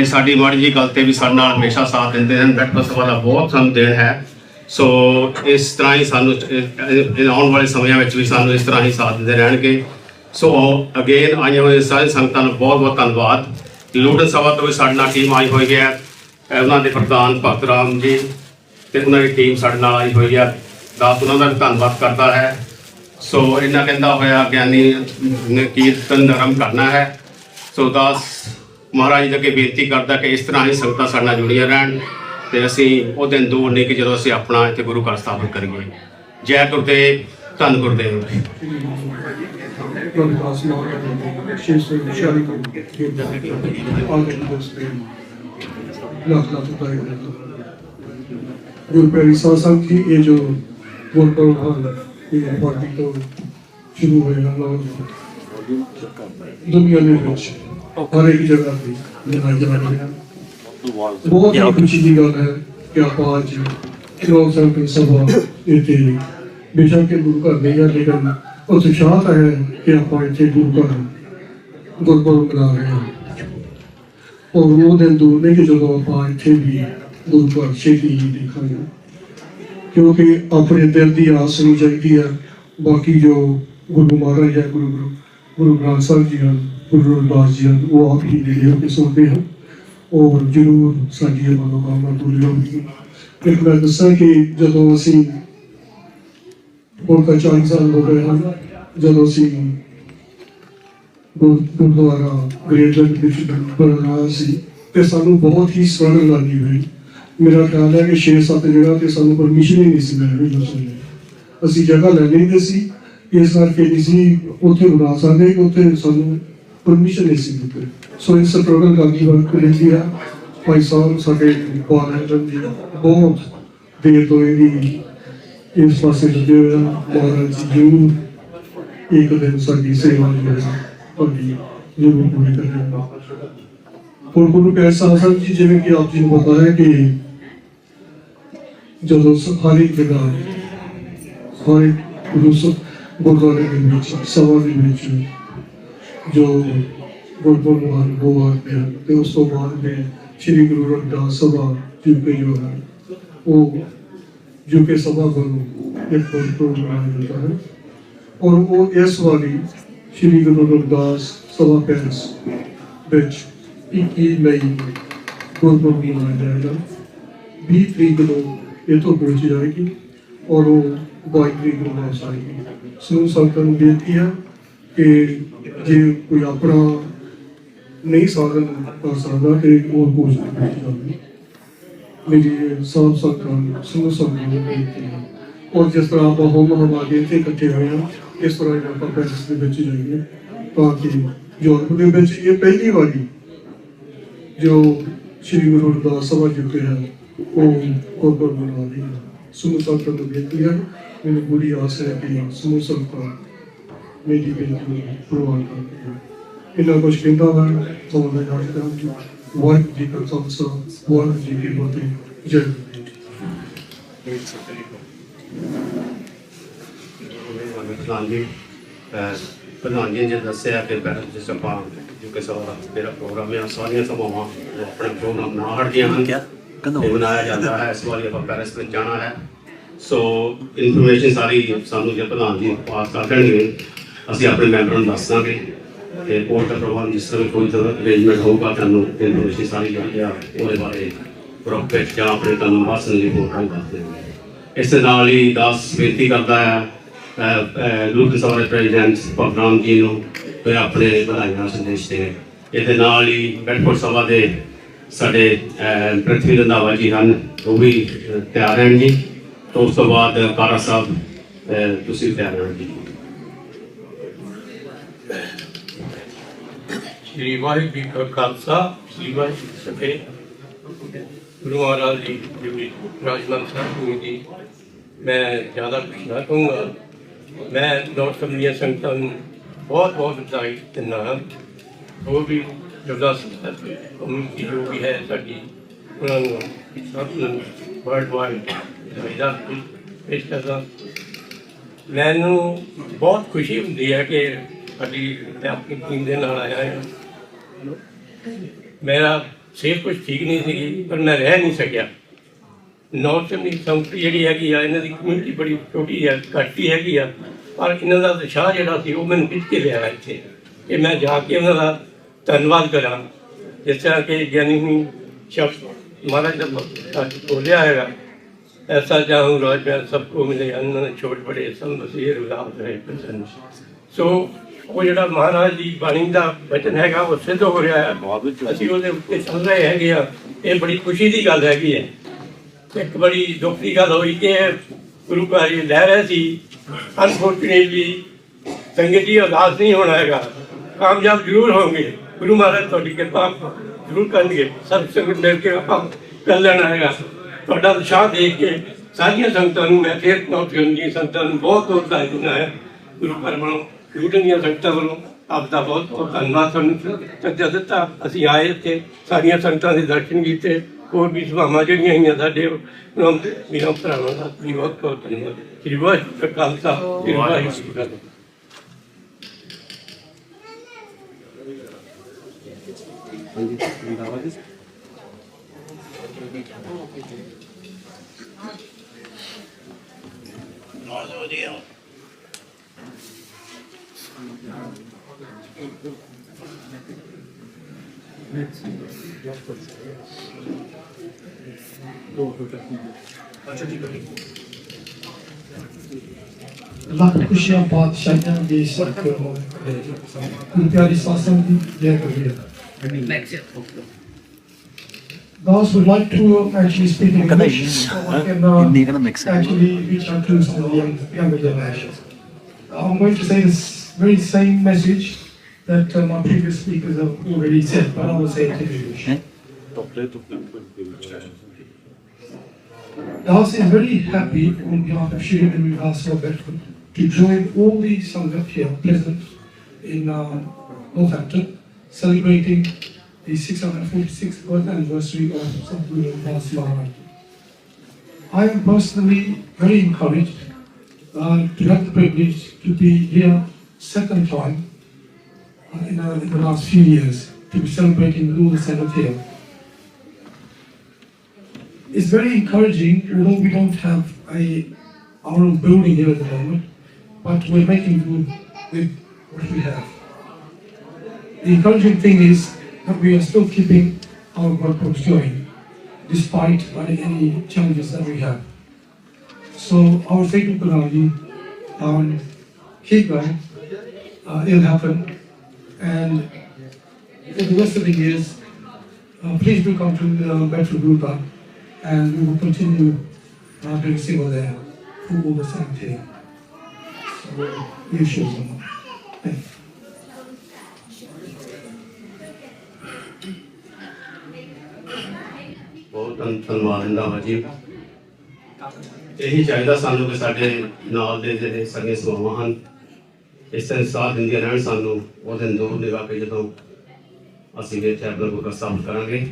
ਇਹ ਸਾਡੀ ਮਾੜੀ ਜੀ ਗੱਲ ਤੇ ਵੀ ਸਾਡੇ ਨਾਲ ਹਮੇਸ਼ਾ ਸਾਥ ਦਿੰਦੇ ਹਨ। ਬ੍ਰੈਕਫਾਸਟ ਸਭਾ ਦਾ ਬਹੁਤ ਸਾਨੂੰ ਦੇਣ ਹੈ। ਸੋ ਇਸ ਤਰ੍ਹਾਂ ਹੀ ਸਾਨੂੰ ਆਉਣ ਵਾਲੇ ਸਮਿਆਂ ਵਿੱਚ ਵੀ ਸਾਨੂੰ ਇਸ ਤਰ੍ਹਾਂ ਹੀ ਸਾਥ ਦਿੰਦੇ ਰਹਿਣਗੇ। ਸੋ ਅਗੇਨ ਆਈਆਂ ਹੋਏ ਸਾਰੇ ਸੰਗਤਾਂ ਨੂੰ ਬਹੁਤ ਬਹੁਤ ਧੰਨਵਾਦ। ਲੂਡਨ ਸਭਾ ਤੋਂ ਵੀ ਸਾਡੇ ਨਾਲ ਟੀਮ ਆਈ ਹੋਈ ਹੈ। ਉਹਨਾਂ ਦੇ ਪ੍ਰਧਾਨ ਭਗਤ ਰਾਮ ਜੀ ਤੇ ਉਹਨਾਂ ਦੀ ਟੀਮ ਸਾਡੇ ਨਾਲ ਆਈ ਹੋਈ ਹੈ। ਦਾਸ ਉਹਨਾਂ ਦਾ ਵੀ ਧੰਨਵਾਦ ਕਰਦਾ ਹੈ। ਸੋ ਇਹਨਾਂ ਕਹਿੰਦਾ ਹੋਇਆ ਗਿਆਨੀ ਨੇ ਕੀਰਤਨ ਨਰਮ ਕਰਨਾ ਹੈ। ਸੋ ਦਾਸ ਮਹਾਰਾਜ ਜੀ ਅੱਗੇ ਬੇਨਤੀ ਕਰਦਾ ਕਿ ਇਸ ਤਰ੍ਹਾਂ ਹੀ ਸੰਗਤਾਂ ਸਾਡੇ ਨਾਲ ਜੁੜੀਆਂ ਰਹਿਣ ਤੇ ਅਸੀਂ ਉਹ ਦਿਨ ਦੂਰ ਨਹੀਂ ਕਿ ਜਦੋਂ ਅਸੀਂ ਆਪਣਾ ਇੱਥੇ ਗੁਰੂ ਘਰ ਸਥਾਪਿਤ ਕਰੀਏ। ਜੈ ਗੁਰਦੇਵ ਧੰਨ Gurdev. Ramadas Maharaj, Shri Shari ਆਗੇ ਦੋਸਤੇ ਲੱਖ ਲੱਖ ਰੁਪਏ ਗੁਰੂ ਪਿਆਰੀ ਸਾਧ ਸੰਗਤ ਜੀ। ਇਹ ਗੁਰਪੁਰਬ ਦੇ ਵਿੱਚ ਹਰ ਇੱਕ ਜਗ੍ਹਾ ਤੇ ਮਨਾਏ ਜਾ ਰਹੇ ਹਨ ਬਹੁਤ ਹੀ ਖੁਸ਼ੀ ਦੀ ਗੱਲ ਹੈ ਕਿ ਆਪਾਂ ਅੱਜ ਲੋਕ ਸੰਗਤ ਸਭਾ ਇੱਥੇ ਬੇਸ਼ੱਕ ਗੁਰੂ ਘਰ ਨਹੀਂ ਹੈ ਲੇਕਿਨ ਉਤਸ਼ਾਹ ਹੈ ਕਿ ਆਪਾਂ ਇੱਥੇ ਗੁਰੂ ਘਰ ਗੁਰਪੁਰਬ ਮਨਾ ਰਹੇ ਹਾਂ ਔਰ ਉਹ ਦਿਨ ਦੂਰ ਨਹੀਂ ਕਿ ਜਦੋਂ ਆਪਾਂ ਇੱਥੇ ਵੀ ਗੁਰੂ ਘਰ ਛੇਤੀ ਹੀ ਦੇਖਾਂਗੇ ਕਿਉਂਕਿ ਆਪਣੇ ਦਿਲ ਦੀ ਆਸ ਨਹੀਂ ਚਾਹੀਦੀ ਹੈ ਬਾਕੀ ਜੋ ਗੁਰੂ ਮਹਾਰਾਜ ਹੈ ਗੁਰੂ ਗੁਰੂ ਗੁਰੂ ਗ੍ਰੰਥ ਸਾਹਿਬ ਜੀ ਹਨ, ਗੁਰੂ ਰਵਿਦਾਸ ਜੀ ਹਨ, ਉਹ ਆਪ ਹੀ ਨੇੜੇ ਹੋ ਕੇ ਸੁਣਦੇ ਹਨ ਔਰ ਜ਼ਰੂਰ ਸਾਡੀ ਮਨੋਕਾਮਨਾ ਪੂਰੀ ਹੋਊਗੀ ਇੱਕ ਮੈਂ ਦੱਸਾਂ ਕਿ ਜਦੋਂ ਅਸੀਂ ਹੁਣ ਤਾਂ 40 ਸਾਲ ਹੋ ਗਏ ਹਨ, ਜਦੋਂ ਅਸੀਂ ਗੁਰਦੁਆਰਾ ਗ੍ਰੇਟਰ ਵਿੱਚ ਬਣਾਇਆ ਸੀ ਤੇ ਸਾਨੂੰ ਬਹੁਤ ਹੀ ਸਟਰਗਲ ਕਰਨੀ ਹੋਈ। ਮੇਰਾ ਖਿਆਲ ਹੈ ਕਿ 6-7 ਜਗ੍ਹਾ ਤੇ ਸਾਨੂੰ ਪਰਮਿਸ਼ਨ ਹੀ ਨਹੀਂ ਸੀ ਮਿਲ ਰਹੀ ਅਸੀਂ ਜਗ੍ਹਾ ਲੈ ਲੈਂਦੇ ਸੀ ਇਸ ਕਰਕੇ ਨਹੀਂ ਸੀ ਉੱਥੇ ਬਣਾ ਸਕਦੇ ਕਿ ਉੱਥੇ ਸਾਨੂੰ ਪਰਮਿਸ਼ਨ ਨਹੀਂ ਸੀ ਦਿੱਤੀ ਸੋ ਇਸ ਸਟਰਗਲ ਕਰਨੀ ਵਕਤ ਰਹਿੰਦੀ ਹੈ ਭਾਈ ਸਾਹਿਬ, ਸਾਡੇ ਪਾਲਣ ਜੀ ਬਹੁਤ ਦੇਰ ਤੋਂ ਇਹਦੀ ਇਸ ਪਾਸੇ ਲੱਗੇ ਹੋਏ ਹਨ ਮਹਾਰਾਜ ਜ਼ਰੂਰ ਇੱਕ ਦਿਨ ਸਾਡੀ ਸੇਵਾ ਜਿਹੜੀ ਹੈ ਜ਼ਰੂਰ ਪੂਰੀ ਕਰੇਗਾ ਹੁਣ ਗੁਰੂ ਪਿਆਰੇ ਸਾਹਿਬ ਜੀ ਜਿਵੇਂ ਕਿ ਆਪ ਜੀ ਨੂੰ ਪਤਾ ਹੈ ਕਿ ਜਦੋਂ ਸ- ਹਰ ਇੱਕ ਜਗ੍ਹਾ ਹਰ ਗੁਰੂ ਸ- ਗੁਰਦੁਆਰੇ ਦੇ ਵਿੱਚ ਸਭਾ ਦੇ ਵਿੱਚ ਜੋ ਗੁਰਪੁਰਬ ਹਨ ਉਹ ਆਉਂਦੇ ਹਨ ਤੇ ਉਸ ਤੋਂ ਬਾਅਦ ਦੇ ਸ੍ਰੀ ਗੁਰੂ ਰਵਿਦਾਸ ਸਭਾ ਜੀ ਕੇ ਜੋ ਹੈ ਉਹ ਜੋ ਕਿ ਸਭਾ ਵੱਲੋਂ ਇੱਕ ਗੁਰਪੁਰਬ ਮਨਾਇਆ ਜਾਂਦਾ ਹੈ ਔਰ ਉਹ ਇਸ ਵਾਰੀ ਸ੍ਰੀ ਗੁਰੂ ਰਵਿਦਾਸ ਸਭਾ ਪੈਲਸ ਵਿੱਚ 21 ਮਈ ਗੁਰਪੁਰਬ ਮਨਾਇਆ ਜਾਏਗਾ 20 ਤਰੀਕ ਨੂੰ ਇਹ ਤੋਂ ਪਹੁੰਚ ਜਾਏਗੀ ਔਰ ਉਹ 22 ਤਰੀਕ ਸੋ ਸੰਗਤਾਂ ਨੂੰ ਬੇਨਤੀ ਹੈ ਕਿ ਜੇ ਕੋਈ ਆਪਣਾ ਨਹੀਂ ਸਾਧਨ ਕਰ ਸਕਦਾ ਤੇ ਉਹ ਕੋਸ਼ਿਸ਼ ਕੀਤੀ ਮੇਰੀ ਸਭ ਸੰਗਤਾਂ ਸਮੂਹ ਸੰਗਤਾਂ ਨੂੰ ਬੇਨਤੀ ਹੈ ਔਰ ਜਿਸ ਤਰ੍ਹਾਂ ਆਪਾਂ ਹੋਮ ਹਮਾਰੇ ਇੱਥੇ ਇਕੱਠੇ ਹੋਏ ਹਾਂ ਇਸ ਤਰ੍ਹਾਂ ਹੀ ਆਪਾਂ ਪੈਰਿਸ ਦੇ ਵਿੱਚ ਜਾਈਏ, ਤਾਂ ਕਿ ਯੂਰਪ ਦੇ ਵਿੱਚ ਇਹ ਪਹਿਲੀ ਵਾਰੀ ਜੋ ਸ੍ਰੀ ਗੁਰੂ ਰਵਿਦਾਸ ਸਭਾ ਜਿੱਤੇ ਹੈ, ਉਹ ਕੋਪਰ ਬਣਾ ਰਹੀ ਹੈ ਸਮੂਹ ਸੰਗਤਾਂ ਬੇਨਤੀ ਹੈ ਮੈਨੂੰ ਪੂਰੀ ਆਸ ਹੈ ਕਿ ਸਮੂਹ ਸੰਗਤਾਂ ਮੇਰੀ ਬੇਨਤੀ ਨੂੰ ਪ੍ਰਵਾਨ ਕਰਨਗੇ ਇਹਨਾਂ ਕੁਝ ਕਹਿੰਦਾ ਹਾਂ ਤੋਂ ਮੈਂ ਜਾਣਦਾ ਹਾਂ ਕਿ ਵਾਹਿਗੁਰੂ ਜੀ ਕਾ ਖਾਲਸਾ ਵਾਹਿਗੁਰੂ ਜੀ ਕੀ ਫਤਿਹ ਜੈ ਗੁਰੂ ਜੀ ਪ੍ਰਧਾਨ ਜੀ ਅਹ ਪ੍ਰਧਾਨ ਜੀ ਨੇ ਦੱਸਿਆ ਕਿ ਪਹਿਲਾਂ ਜਿਸ ਆਪਾਂ ਜੋ ਕਿ ਸਭਾ ਮੇਰਾ ਪ੍ਰੋਗਰਾਮ ਹੈ ਸਾਰੀਆਂ ਸਭਾਵਾਂ ਉਹ ਆਪਣੇ ਪ੍ਰੋਗਰਾਮ ਨਾ ਹਟਦੀਆਂ ਹਨ। ਕਿਆ? ਕਹਿੰਦਾ ਇਹ ਬਣਾਇਆ ਜਾਂਦਾ ਹੈ। ਇਸ ਵਾਰੀ ਸੋ ਇਨਫੋਰਮੇਸ਼ਨ ਸਾਰੀ ਸਾਨੂੰ ਜੇ ਪ੍ਰਧਾਨ ਜੀ ਪਾਸ ਕਰ ਦੇਣਗੇ ਅਸੀਂ ਆਪਣੇ ਮੈਂਬਰਾਂ ਨੂੰ ਦੱਸ ਦਾਂਗੇ। ਤੇ ਕੋਰਟ ਦਾ ਪ੍ਰਬੰਧ ਜਿਸ ਤਰ੍ਹਾਂ ਵੀ ਕੋਈ ਤਰ੍ਹਾਂ ਅਰੇਂਜਮੈਂਟ ਹੋਊਗਾ ਤੁਹਾਨੂੰ ਇਨਫੋਰਮੇਸ਼ਨ ਸਾਰੀ ਜਿਹੜੀ ਆ ਉਹਦੇ ਬਾਰੇ ਪ੍ਰੋਪਰ ਜਾਂ ਆਪਣੇ ਤੁਹਾਨੂੰ ਹਾਸਨ ਦੀ ਰਿਪੋਰਟ ਦੱਸ ਦੇਣਗੇ ਇਸ ਦੇ ਨਾਲ ਹੀ ਦਾਸ ਬੇਨਤੀ ਕਰਦਾ ਹੈ ਲੋਕ ਸਭਾ ਦੇ ਪ੍ਰੈਜ਼ੀਡੈਂਟ ਭਗਰਾਮ ਜੀ ਨੂੰ ਤੇ ਆਪਣੇ ਵਧਾਈਆਂ ਸੰਦੇਸ਼ ਦੇ ਇਹਦੇ ਨਾਲ ਹੀ ਬੈਠਪੁਰ ਸਭਾ ਦੇ ਸਾਡੇ ਅਹ, ਪ੍ਰਿਥਵੀ ਰੰਧਾਵਾ ਜੀ ਹਨ ਉਹ ਵੀ ਤਿਆਰ ਹਨ ਜੀ ਤੋਂ ਉਸ ਤੋਂ ਬਾਅਦ ਕਾਰਾ ਸਾਹਿਬ ਤੁਸੀਂ ਤਿਆਰ ਹੋ ਸ੍ਰੀ ਵਾਹਿਗੁਰੂ ਜੀ ਕਾ ਖਾਲਸਾ, ਸ੍ਰੀ ਵਾਹਿਗੁਰੂ ਜੀ ਕੀ ਫਤਿਹ। ਗੁਰੂ ਮਹਾਰਾਜ ਜੀ ਜੀ ਰਾਜਨਾਮ ਸਾਹਿਬ ਜੀ ਮੈਂ ਜ਼ਿਆਦਾ ਕੁਛ ਨਾ ਕਹੂੰਗਾ ਮੈਂ ਦੌੜ ਸਮੀਆਂ ਸੰਗਤਾਂ ਨੂੰ ਬਹੁਤ ਬਹੁਤ ਵਧਾਈ ਦਿੰਦਾ ਹਾਂ। ਉਹ ਵੀ ਜਗਦਾ ਕਮਿਊਨਿਟੀ ਜੋ ਵੀ ਹੈ ਸਾਡੀ। ਉਹਨਾਂ ਨੂੰ ਸਭ ਨੂੰ ਵਰਲਡ ਵਾਈਡ ਵਧਾਈਆਂ ਪੇਸ਼ ਕਰਦਾ ਮੈਨੂੰ ਬਹੁਤ ਖੁਸ਼ੀ ਹੁੰਦੀ ਹੈ ਕਿ ਸਾਡੀ ਮੈਂ ਆਪਣੀ ਟੀਮ ਦੇ ਨਾਲ ਆਇਆ ਹਾਂ। ਮੇਰਾ ਸਿਹਤ ਕੁਝ ਠੀਕ ਨਹੀਂ ਸੀਗੀ ਪਰ ਮੈਂ ਰਹਿ ਨਹੀਂ ਸਕਿਆ। ਨਾਰਥ ਦੀ ਸੰਸਕ੍ਰਿਤੀ ਜਿਹੜੀ ਹੈਗੀ ਆ, ਇਹਨਾਂ ਦੀ ਕਮਿਊਨਿਟੀ ਬੜੀ ਛੋਟੀ ਹੈ, ਘੱਟ ਹੀ ਹੈਗੀ ਆ। ਪਰ ਇਹਨਾਂ ਦਾ ਉਤਸ਼ਾਹ ਜਿਹੜਾ ਸੀ, ਉਹ ਮੈਨੂੰ ਖਿੱਚ ਕੇ ਲਿਆ ਇੱਥੇ। ਕਿ ਮੈਂ ਜਾ ਕੇ ਉਹਨਾਂ ਦਾ ਧੰਨਵਾਦ ਕਰਾਂ। ਜਿਸ ਤਰ੍ਹਾਂ ਕਿ ਗਿਆਨੀ ਸ਼ਖਸ ਮਹਾਰਾਜ ਦਾ ਬੋਲਿਆ ਹੈਗਾ ਐਸਾ ਜਾਹੂੰ ਰੋਜ ਮੈਂ ਸਭ ਕੋ ਮਿਲੇ ਅੰਨ ਛੋਟ ਬੜੇ ਸਭ ਮਸੀਹ ਰੁਲਾਬ ਰਹੇ ਪ੍ਰਸੰਨ। ਸੋ ਉਹ ਜਿਹੜਾ ਮਹਾਰਾਜ ਦੀ ਬਾਣੀ ਦਾ ਵਚਨ ਹੈਗਾ ਉਹ ਸਿੱਧ ਹੋ ਰਿਹਾ ਹੈ। ਅਸੀਂ ਉਹਦੇ ਉੱਤੇ ਚੱਲ ਰਹੇ ਹੈਗੇ ਆ ਇਹ ਬੜੀ ਖੁਸ਼ੀ ਦੀ ਗੱਲ ਹੈਗੀ ਹੈ। ਇੱਕ ਬੜੀ ਦੁੱਖ ਦੀ ਗੱਲ ਹੋਈ ਕਿ ਗੁਰੂ ਘਰ ਜੀ ਲੈ ਰਹੇ ਸੀ। ਅਨਫੋਰਚੂਨੇਟਲੀ ਸੰਗਤ ਜੀ ਉਦਾਸ ਨਹੀਂ ਹੋਣਾ ਹੈਗਾ। ਕਾਮਯਾਬ ਜ਼ਰੂਰ ਹੋਣਗੇ। ਗੁਰੂ ਮਹਾਰਾਜ ਤੁਹਾਡੀ ਕਿਰਪਾ ਜ਼ਰੂਰ ਕਰਨਗੇ। ਸਭ ਸੰਗਤ ਮਿਲ ਕੇ ਆਪਾਂ ਕਰ ਲੈਣਾ ਹੈਗਾ। ਤੁਹਾਡਾ ਉਤਸ਼ਾਹ ਦੇਖ ਕੇ ਸਾਰੀਆਂ ਸੰਗਤਾਂ ਨੂੰ ਮੈਂ ਫੇਰ ਨੋਟ ਕਰਨ ਦੀ ਸੰਗਤਾਂ ਨੂੰ ਬਹੁਤ ਬਹੁਤ ਵਧਾਈ ਦਿੰਦਾ ਹੈ। ਗੁਰੂ ਘਰ ਵੱਲੋਂ ਲੁੱਟਣ ਦੀਆਂ ਸੰਗਤਾਂ ਵੱਲੋਂ ਆਪ ਦਾ ਬਹੁਤ ਬਹੁਤ ਧੰਨਵਾਦ ਤੁਹਾਨੂੰ ਸੱਜਾ ਦਿੱਤਾ। ਅਸੀਂ ਆਏ ਇੱਥੇ, ਸਾਰੀਆਂ ਸੰਗਤਾਂ ਦੇ ਦਰਸ਼ਨ ਕੀਤੇ। ਹੋਰ ਵੀ ਸਭਾਵਾਂ ਜਿਹੜੀਆਂ ਹੋਈਆਂ ਸਾਡੇ ਉਹਨਾਂ ਦੇ ਵੀਰਾਂ ਭਰਾਵਾਂ ਦਾ ਵੀ ਬਹੁਤ ਬਹੁਤ ਧੰਨਵਾਦ। ਸ੍ਰੀ ਵਾਹਿਗੁਰੂ ਜੀ ਕਾ ਖਾਲਸਾ, ਸ੍ਰੀ ਵਾਹਿਗੁਰੂ ਜੀ ਕੀ ਫਤਿਹ। ਲੱਖ ਖੁਸ਼ੀਆਂ ਬਾਦਸ਼ਾਹਾਂ ਦੇ ਸਿਰ ਤੇ ਹੋਣ ਗੁਰੂ ਪਿਆਰੀ ਸਾਸਾਂ ਦੀ ਜੈ ਕਰੀਏ Those would like to actually speak in Kada English is- can uh, Hindi ka na mix. actually reach out to the young, younger generations. I'm going to say this very same message that uh, my previous speakers have already said, but I will say it in English. Eh? The House is very happy on behalf of Shri and House of Bedford to join all the Sangat here present in uh, Northampton celebrating the 646th birth anniversary of Sadhguru Maharaj. I am personally very encouraged uh, to have the privilege to be here second time uh, in, uh, in the last few years to be celebrating the Sangat here it's very encouraging, although we don't have a our own building here at the moment, but we're making do with what we have. The encouraging thing is that we are still keeping our workbooks going, despite any challenges that we have. So our um, keep going, uh, it'll happen, and the rest of the years, uh, please do come to uh, Bedford Rupa and we will continue uh, doing similar there for all the same here. So, you should. Thank you. ਬਹੁਤ ਧੰਨ- ਧੰਨਵਾਦ ਦਿੰਦਾ ਹਾਂ ਜੀ। ਇਹੀ ਚਾਹੀਦਾ ਸਾਨੂੰ ਕਿ ਸਾਡੇ ਨਾਲ ਦੇ ਜਿਹੜੇ ਸਗੇ ਸਮਾਵਾਂ ਹਨ, ਇਸ ਤਰ੍ਹਾਂ ਸਾਥ ਦਿੰਦੀਆਂ ਰਹਿਣ ਸਾਨੂੰ, ਉਹ ਦਿਨ ਦੂਰ ਨਿਭਾ ਕੇ ਜਦੋਂ ਅਸੀਂ ਇੱਥੇ ਆਪਣਾ ਗੁਰੂ ਸਾਫ਼ ਕਰਾਂਗੇ।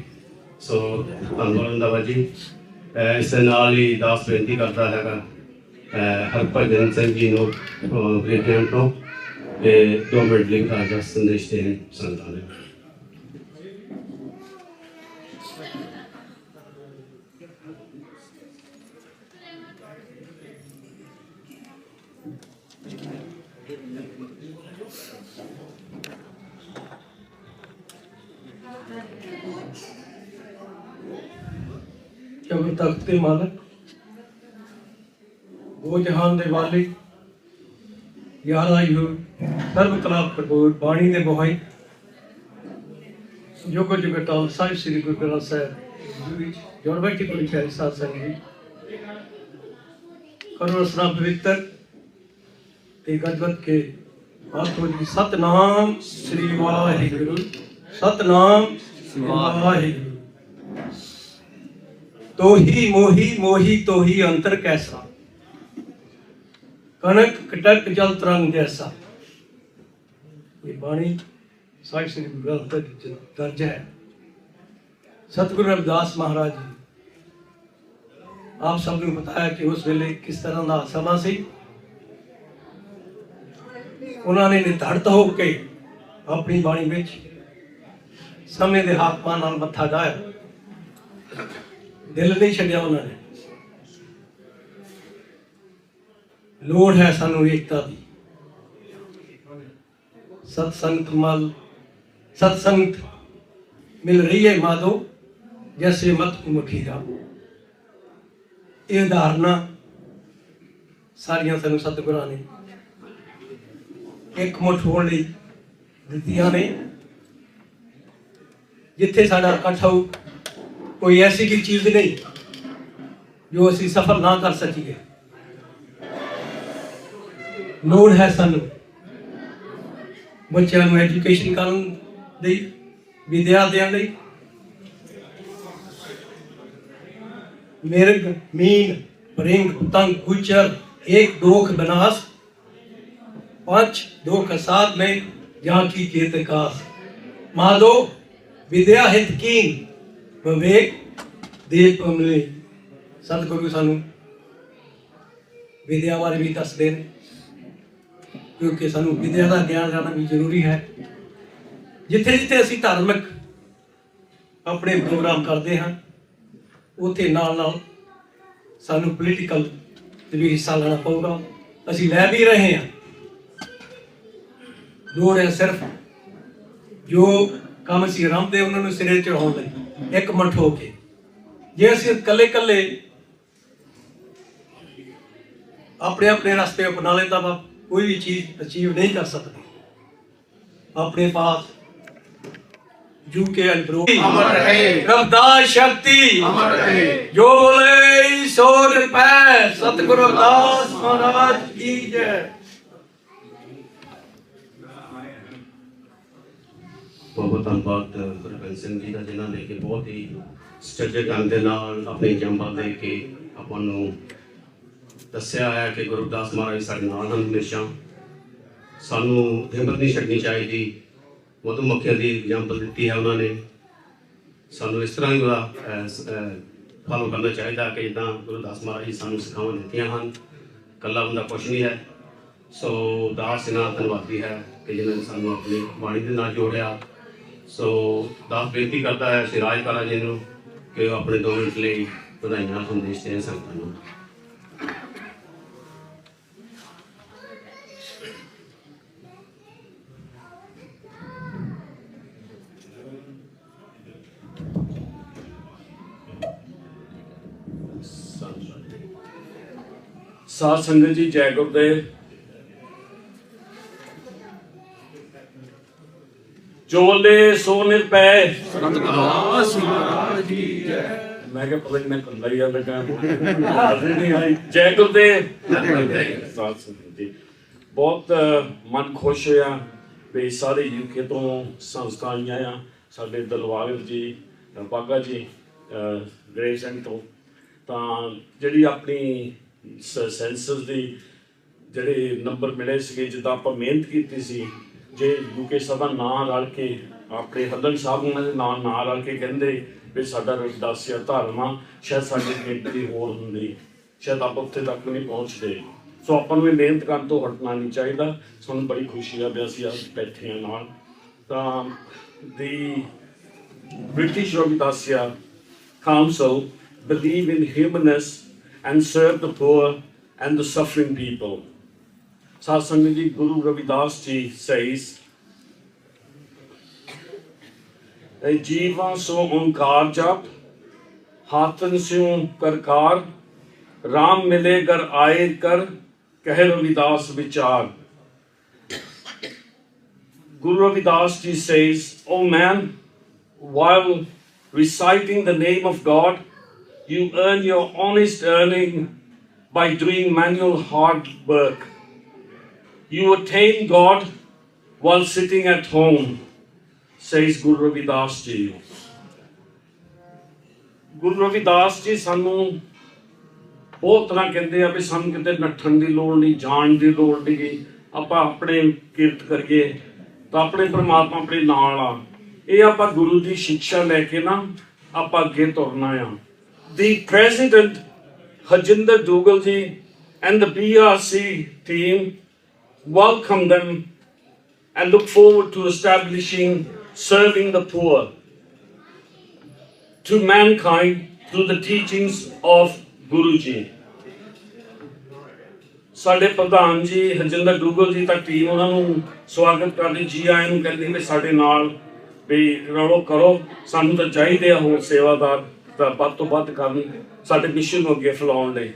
ਸੋ ਧੰਨਵਾਦ ਦਿੰਦਾ ਜੀ। ਇਸ ਨਾਲ ਹੀ ਦਾਸ ਬੇਨਤੀ ਕਰਦਾ ਹੈਗਾ ਹਰਭਜਨ ਸਿੰਘ ਜੀ ਨੂੰ ਬ੍ਰਿਟੇਨ ਤੋਂ ਤੇ ਦੋ ਮਿੰਟ ਲਈ ਆਜਾ ਸੰਦੇਸ਼ ਦੇਣ ਸੰਤਾਂ ਦੇ। ਤਖਤ ਦੇ ਮਾਲਕ, ਉਹ ਜਹਾਨ ਦੇ ਵਾਲੇ ਯਾਰਾ ਯੂ ਸਰਬ ਕਲਾ ਪ੍ਰਭੂ ਬਾਣੀ ਦੇ ਬੋਹਾਈ ਜੋਗ ਜਗਤਾਲ ਸਾਹਿਬ ਸ੍ਰੀ ਗੁਰੂ ਗ੍ਰੰਥ ਸਾਹਿਬ ਜੀ ਵਿੱਚ ਜੋੜ ਬੈਠੀ ਕੋਈ ਪਿਆਰੀ ਸਾਧ ਸੰਗਤ ਜੀ। ਕਰੋ ਸਨਾ ਪਵਿੱਤਰ ਤੇ ਗਜਵਤ ਕੇ ਆਖੋ ਜੀ, ਸਤਨਾਮ ਸ੍ਰੀ ਵਾਹਿਗੁਰੂ, ਸਤਨਾਮ ਸ੍ਰੀ ਵਾਹਿਗੁਰੂ। ਤੋਹੀ ਮੋਹੀ ਮੋਹੀ ਤੋਹੀ ਅੰਤਰ ਕੈਸਾ? ਕਣਕ ਕਟਕ ਜਲ ਤਰੰਗ ਜੈਸਾ। ਇਹ ਬਾਣੀ ਸਾਹਿਬ ਸ੍ਰੀ ਗੁਰੂ ਗ੍ਰੰਥ ਵਿੱਚ ਦਰਜ ਹੈ। ਸਤਿਗੁਰੂ ਰਵਿਦਾਸ ਮਹਾਰਾਜ ਜੀ, ਆਪ ਸਭ ਨੂੰ ਪਤਾ ਕਿ ਉਸ ਵੇਲੇ ਕਿਸ ਤਰ੍ਹਾਂ ਦਾ ਸਮਾਂ ਸੀ। ਉਹਨਾਂ ਨੇ ਨਿਧੜਤ ਹੋ ਕੇ ਆਪਣੀ ਬਾਣੀ ਵਿੱਚ ਸਮੇਂ ਦੇ ਹਾਕਮਾਂ ਨਾਲ ਮੱਥਾ ਡਾਇਆ ਦਿਲ ਨਹੀਂ ਛੱਡਿਆ ਉਹਨਾਂ ਨੇ। ਲੋੜ ਹੈ ਸਾਨੂੰ ਏਕਤਾ ਦੀ। ਸਤ ਸੰਗਤ ਮਲ ਸਤ ਸੰਗਤ ਮਿਲ ਰਹੀ ਹੈ ਮਾਧੋ, ਜੈਸੇ ਮਤ ਕੁਮਖੀ ਇਹ ਉਦਾਹਰਨਾਂ ਸਾਰੀਆਂ ਸਾਨੂੰ ਸਤਿਗੁਰਾਂ ਨੇ ਇੱਕ ਮੁੱਠ ਹੋਣ ਲਈ ਦਿੱਤੀਆਂ ਨੇ। ਜਿੱਥੇ ਸਾਡਾ ਇਕੱਠ ਹੋਊ ਕੋਈ ਐਸੀ ਕੀ ਚੀਜ਼ ਨਹੀਂ ਜੋ ਅਸੀਂ ਸਫਲ ਨਾ ਕਰ ਸਕੀਏ ਲੋੜ ਹੈ ਸਾਨੂੰ ਬੱਚਿਆਂ ਨੂੰ ਐਜੂਕੇਸ਼ਨ ਕਰਨ ਲਈ ਵਿਦਿਆ ਦੇਣ ਲਈ ਮਿਰਗ ਮੀਨ ਪ੍ਰਿੰਗ ਪਤੰਗ ਗੁਚਰ एक दोख बनास पांच दो का साथ में जहाँ की केत कास माधो विद्या हित कीन ਵਿਵੇਕ ਦੇ ਪਮਲੇ ਸਤਿਗੁਰੂ ਸਾਨੂੰ ਵਿਦਿਆ ਬਾਰੇ ਵੀ ਦੱਸਦੇ ਨੇ, ਕਿਉਂਕਿ ਸਾਨੂੰ ਵਿਦਿਆ ਦਾ ਗਿਆਨ ਜਾਣਨਾ ਵੀ ਜ਼ਰੂਰੀ ਹੈ। ਜਿੱਥੇ ਜਿੱਥੇ ਅਸੀਂ ਧਾਰਮਿਕ ਆਪਣੇ ਪ੍ਰੋਗਰਾਮ ਕਰਦੇ ਹਾਂ, ਉੱਥੇ ਨਾਲ ਨਾਲ ਸਾਨੂੰ ਪੋਲੀਟੀਕਲ 'ਤੇ ਵੀ ਹਿੱਸਾ ਲੈਣਾ ਪਊਗਾ। ਅਸੀਂ ਲੈ ਵੀ ਰਹੇ ਹਾਂ। ਲੋੜ ਹੈ ਸਿਰਫ ਜੋ ਕੰਮ ਸੀ ਰਾਮਦੇਵ ਉਹਨਾਂ ਨੂੰ ਸਿਰੇ ਚੜਾਉਣ ਲਈ। ਇੱਕ ਮਠ ਹੋ ਕੇ। ਜੇ ਅਸੀਂ ਇਕੱਲੇ ਇਕੱਲੇ ਆਪਣੇ ਆਪਣੇ ਰਸਤੇ ਅਪਣਾ ਲੈਂਦਾ ਵਾ ਕੋਈ ਵੀ ਚੀਜ਼ ਅਚੀਵ ਨਹੀਂ ਕਰ ਸਕਦੇ। ਆਪਣੇ ਪਾਸ ਜੂ ਕੇ ਅਨਬਰੋ ਅਮਰ ਰਹੇ। ਰਬਦਾਸ ਸ਼ਕਤੀ। ਅਮਰ ਰਹੇ। ਜੋ ਬੋਲੇ ਸੋ ਨਿਰਭੈ। ਸਤਿਗੁਰੂ ਅਰਦਾਸ ਮਹਾਰਾਜ ਕੀ ਬਹੁਤ ਬਹੁਤ ਧੰਨਵਾਦ ਗੁਰਬੰਸ ਸਿੰਘ ਜੀ ਦਾ, ਜਿਨ੍ਹਾਂ ਨੇ ਕਿ ਬਹੁਤ ਹੀ ਸਟੇਜੇ ਢੰਗ ਦੇ ਨਾਲ ਆਪਣੀ ਜੰਮਾ ਦੇ ਕੇ ਆਪਾਂ ਨੂੰ ਦੱਸਿਆ ਹੈ ਕਿ ਗੁਰਦਾਸ ਮਹਾਰਾਜ ਸਾਡੇ ਨਾਲ ਹਨ ਹਮੇਸ਼ਾ। ਸਾਨੂੰ ਹਿੰਮਤ ਨਹੀਂ ਛੱਡਣੀ ਚਾਹੀਦੀ। ਮਧੂਮੱਖੀਆਂ ਦੀ ਐਗਜ਼ਾਮਪਲ ਦਿੱਤੀ ਹੈ ਉਹਨਾਂ ਨੇ। ਸਾਨੂੰ ਇਸ ਤਰ੍ਹਾਂ ਹੀ ਉਹਦਾ ਫਾਲੋ ਕਰਨਾ ਚਾਹੀਦਾ ਕਿ ਜਿੱਦਾਂ ਗੁਰਦਾਸ ਮਹਾਰਾਜ ਜੀ ਸਾਨੂੰ ਸਿਖਾਵਾਂ ਦਿੱਤੀਆਂ ਹਨ। ਕੱਲਾ ਬੰਦਾ ਕੁਛ ਨਹੀਂ ਹੈ। ਸੋ ਦਾਸ ਇਹਨਾਂ ਦਾ ਧੰਨਵਾਦੀ ਹੈ ਕਿ ਜਿਨ੍ਹਾਂ ਨੇ ਸਾਨੂੰ ਆਪਣੀ ਬਾਣੀ ਦੇ ਨਾਲ ਜੋੜਿਆ। ਸੋ ਦਾਸ ਬੇਨਤੀ ਕਰਦਾ ਹੈ ਸਿਰਾਜ ਕਾਲਾ ਜੀ ਨੂੰ ਕਿ ਉਹ ਆਪਣੇ ਦੋ ਮਿੰਟ ਲਈ ਵਧਾਈਆਂ ਸੰਦੇਸ਼ ਦੇ ਸੰਗਤਾਂ ਨੂੰ। ਸਾਧ ਸੰਗਤ ਜੀ, ਜੈ ਗੁਰਦੇਵ। ਚੋਲੇ ਸੋ ਨਿਰਪੈ ਮਹਾਰਾਜ ਜੈ। ਮੈਂ ਕਿਹਾ ਪਤਾ ਨਹੀਂ ਮੈਂ ਕੰਦਾ ਹੀ ਆ ਲੱਗਾ। ਨਹੀਂ ਆਈ। ਜੈ ਗੁਰਦੇਵ। ਸਾਧ ਸੰਗਤ ਜੀ ਬਹੁਤ ਅ, ਮਨ ਖੁਸ਼ ਹੋਇਆ ਵੀ ਸਾਰੇ ਯੂਕੇ ਤੋਂ ਸੰਸਥਾਈਆਂ ਆ। ਸਾਡੇ ਦਲਵਾਰ ਜੀ ਬਾਗਾ ਜੀ ਗ੍ਰੇਸਨ ਤੋਂ। ਤਾਂ ਜਿਹੜੀ ਆਪਣੀ ਸੈਂਸਸ ਦੀ ਜਿਹੜੇ ਨੰਬਰ ਮਿਲੇ ਸੀਗੇ ਜਿੱਦਾਂ ਆਪਾਂ ਮਿਹਨਤ ਕੀਤੀ ਸੀ ਜੇ ਯੂਕੇ ਸਭਾ ਨਾਂ ਰਲ ਕੇ, ਆਪਣੇ ਹੱਦਨ ਸਾਹਿਬ ਉਹਨਾਂ ਦੇ ਨਾਲ ਨਾਂ ਰਲ ਕੇ ਕਹਿੰਦੇ ਵੀ ਸਾਡਾ ਰਵਿਦਾਸੀਆ ਧਰਮ ਆ, ਸ਼ਾਇਦ ਸਾਡੀ ਗਿਣਤੀ ਹੋਰ ਹੁੰਦੀ। ਸ਼ਾਇਦ ਆਪਾਂ ਉੱਥੇ ਤੱਕ ਨਹੀਂ ਪਹੁੰਚਦੇ। ਸੋ ਆਪਾਂ ਨੂੰ ਇਹ ਮਿਹਨਤ ਕਰਨ ਤੋਂ ਹਟਣਾ ਨਹੀਂ ਚਾਹੀਦਾ। ਸਾਨੂੰ ਬੜੀ ਖੁਸ਼ੀ ਆ ਵੀ ਅਸੀਂ ਅੱਜ ਬੈਠੇ ਹਾਂ ਨਾਲ। ਤਾਂ ਦੀ British Ravidasya Council believe in humanness and serve the poor and the suffering people. Satsang ji Guru Ravidas ji says, "ਇਹ ਜੀਵਾਂ ਸੋ ਓੰਕਾਰ ਜਪ ਹਾਥਨ ਸਿਉ ਕਰਕਾਰ RAM ਮਿਲੇ ਕਰ ਆਏ ਕਰ ਕਹਿ ਰਵਿਦਾਸ ਵਿਚਾਰ Guru Ravidas ji says, Oh man, while reciting the name of God, you earn your honest earning by doing manual hard work. You attain God while sitting at home, says Guru Ravidas ji. ਗੁਰੂ ਰਵਿਦਾਸ ਜੀ ਸਾਨੂੰ ਬਹੁਤ ਤਰ੍ਹਾਂ ਕਹਿੰਦੇ ਆ ਵੀ ਸਾਨੂੰ ਕਿਤੇ ਨੱਠਣ ਦੀ ਲੋੜ ਨਹੀਂ ਜਾਣ ਦੀ ਲੋੜ ਨਹੀਂ ਆਪਾਂ ਆਪਣੇ ਕਿਰਤ ਕਰੀਏ ਤਾਂ ਆਪਣੇ ਪ੍ਰਮਾਤਮਾ ਆਪਣੇ ਨਾਲ ਆ। ਇਹ ਆਪਾਂ ਗੁਰੂ ਦੀ ਸਿੱਖਿਆ ਲੈ ਕੇ ਨਾ ਆਪਾਂ ਅੱਗੇ ਤੁਰਨਾ ਆ। ਦੀ president Hajinder Dugal ji and the BRC team welcome them, and look forward to establishing serving the poor to mankind through the teachings of Guru Ji. ਸਾਡੇ ਪ੍ਰਧਾਨ ਜੀ ਹਰਜਿੰਦਰ ਗੁਰਗਲ ਜੀ ਤੱਕ ਟੀਮ ਉਹਨਾਂ ਨੂੰ ਸਵਾਗਤ ਕਰਦੀ ਜੀ ਆਇਆਂ ਨੂੰ ਕਹਿੰਦੀ ਵੀ ਸਾਡੇ ਨਾਲ ਵੀ ਰੌਲੋ ਕਰੋ ਸਾਨੂੰ ਤਾਂ ਚਾਹੀਦੇ ਆ ਹੋਰ ਸੇਵਾਦਾਰ ਤਾਂ ਵੱਧ ਤੋਂ ਵੱਧ ਕਰਨ ਸਾਡੇ ਮਿਸ਼ਨ ਨੂੰ ਅੱਗੇ ਫੈਲਾਉਣ ਲਈ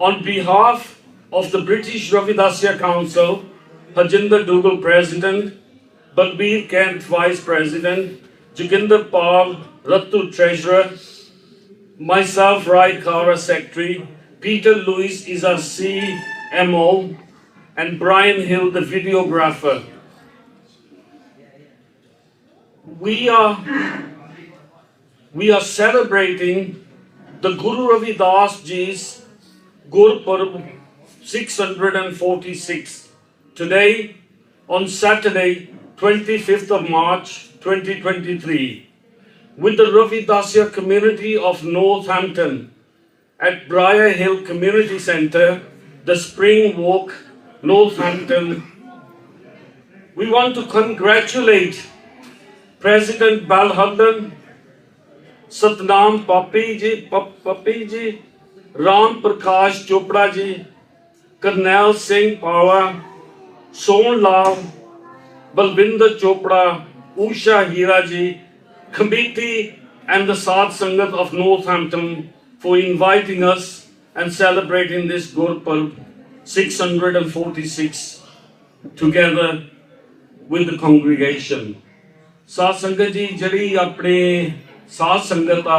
on behalf of the British Ravidasya Council, Harjinder Dougal President, Balbir Kent Vice President, Joginder Pal Rattu Treasurer, myself Rai Kara Secretary, Peter Lewis is our CMO, and Brian Hill the videographer. We are we are celebrating the Guru Ravidas Ji's Gurpurab 646 today on Saturday 25th of March 2023 with the Ravidasya community of Northampton at Briar Hill Community Centre, the Spring Walk, Northampton. We want to congratulate President Balhadran, Satnam Papi ji, Pap- Papi ji, Ram Prakash Chopra ji, Karnail Singh Pawa, Son Lal, Balvinder Chopra, Usha Hira ji, committee and the Sadh Sangat of Northampton for inviting us and celebrating this Gurpurb 646 together with the congregation. ਸਾਧ ਸੰਗਤ ਜੀ ਜਿਹੜੀ ਆਪਣੇ ਸਾਧ ਸੰਗਤ ਆ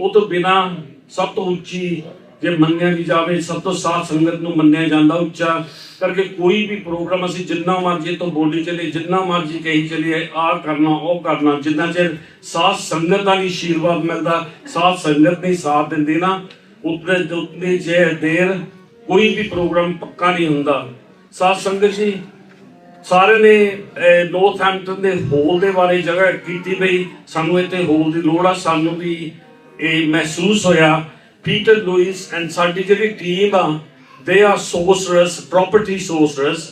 ਉਹ ਤੋਂ ਬਿਨਾ ਸਭ ਤੋਂ ਉੱਚੀ ਜੇ ਮੰਨਿਆ ਵੀ ਜਾਵੇ, ਸਭ ਤੋਂ ਸਾਧ ਸੰਗਤ ਨੂੰ ਮੰਨਿਆ ਜਾਂਦਾ, ਉੱਚਾ ਕਰਕੇ ਕੋਈ ਵੀ ਪ੍ਰੋਗਰਾਮ ਅਸੀਂ ਜਿੰਨਾ ਮਰਜ਼ੀ ਤੋਂ ਬੋਲੀ ਚੱਲੇ, ਜਿੰਨਾ ਮਰਜ਼ੀ ਕਹੀ ਚੱਲੀਏ ਆ ਕਰਨਾ, ਉਹ ਕਰਨਾ, ਜਿੰਨਾ ਚਿਰ ਸਾਧ ਸੰਗਤ ਦਾ ਨਹੀਂ ਆਸ਼ੀਰਵਾਦ ਮਿਲਦਾ ਸਾਧ ਸੰਗਤ ਨਹੀਂ ਸਾਥ ਦਿੰਦੀ ਨਾ, ਉਤਨੇ ਉਤਨੇ ਜੇ ਦੇਰ ਕੋਈ ਵੀ ਪ੍ਰੋਗਰਾਮ ਪੱਕਾ ਨਹੀਂ ਹੁੰਦਾ। ਸਾਧ ਸੰਗਤ ਜੀ ਸਾਰੇ ਨੇ ਨੋਰਥਹੈਂਪਟਨ ਦੇ ਹੋਲ ਦੇ ਬਾਰੇ ਜਗ੍ਹਾ ਕੀਤੀ ਬਈ ਸਾਨੂੰ ਇੱਥੇ ਹੋਲ ਦੀ ਲੋੜ ਆ, ਸਾਨੂੰ ਵੀ ਇਹ ਮਹਿਸੂਸ ਹੋਇਆ। ਪੀਟਰ ਲੂਇਸ ਐਂਡ ਸਾਡੀ ਜਿਹੜੀ ਟੀਮ ਆ ਦੇ ਆਰ ਸੋਰਸਰਸ ਪ੍ਰਾਪਰਟੀ ਸੋਰਸਰਸ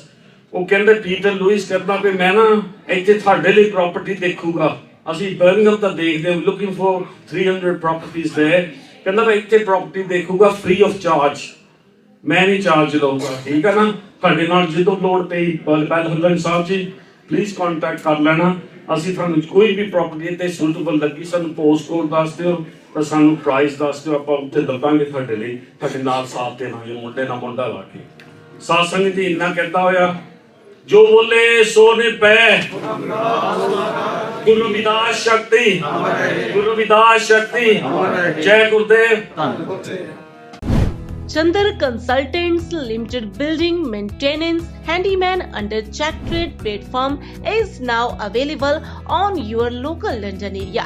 ਉਹ ਕਹਿੰਦੇ ਪੀਟਰ ਲੂਇਸ ਕਹਿੰਦਾ ਵੀ ਮੈਂ ਨਾ ਇੱਥੇ ਤੁਹਾਡੇ ਲਈ ਪ੍ਰਾਪਰਟੀ ਦੇਖੂਗਾ। ਅਸੀਂ ਬਰਮਿੰਗਮ ਤਾਂ ਦੇਖਦੇ ਹਾਂ ਲੁਕਿੰਗ ਫॉर 300 ਪ੍ਰਾਪਰਟੀਆਂ ਦੇ ਕਹਿੰਦਾ, ਮੈਂ ਇੱਥੇ ਪ੍ਰਾਪਰਟੀ ਦੇਖੂਗਾ ਫ੍ਰੀ ਆਫ ਚਾਰਜ ਮੈਂ ਨਹੀਂ ਚਾਰਜ ਲਊਂਗਾ, ਠੀਕ ਹੈ ਨਾ? ਤੁਹਾਡੇ ਨਾਲ ਜਦੋਂ ਲੋੜ ਪਈ, ਬਲ ਬਲ ਸਾਹਿਬ ਜੀ ਪਲੀਜ਼ ਕੰਟੈਕਟ ਕਰ ਲੈਣਾ। ਅਸੀਂ ਤੁਹਾਨੂੰ ਕੋਈ ਵੀ ਪ੍ਰਾਪਰਟੀ ਤੇ ਸੁਲਟੇਬਲ ਲੱਗੀ, ਸਾਨੂੰ ਪੋਸਟ ਕੋਡ ਦੱਸ ਦਿਓ। ਤਾਂ ਸਾਨੂੰ ਪ੍ਰਾਈਸ ਦੱਸ ਦਿਓ ਆਪਾਂ ਉੱਥੇ ਦੱਬਾਂਗੇ ਤੁਹਾਡੇ ਲਈ ਤੁਹਾਡੇ ਨਾਲ ਸਾਥ ਦੇਵਾਂਗੇ ਮੁੰਡੇ ਨਾਲ ਮੁੰਡਾ ਲਾ ਕੇ ਸਾਧ ਸੰਗਤ ਜੀ ਇੰਨਾ ਕਹਿੰਦਾ ਹੋਇਆ ਜੋ ਬੋਲੇ ਸੋ ਨਿਰਭੈ ਗੁਰੂ ਵਿਦਾਸ ਸ਼ਕਤੀ ਗੁਰੂ ਵਿਦਾਸ ਸ਼ਕਤੀ ਜੈ Gurdev Chandar Consultants Limited Building Maintenance Handyman under Check Trade platform is now available on your local London area.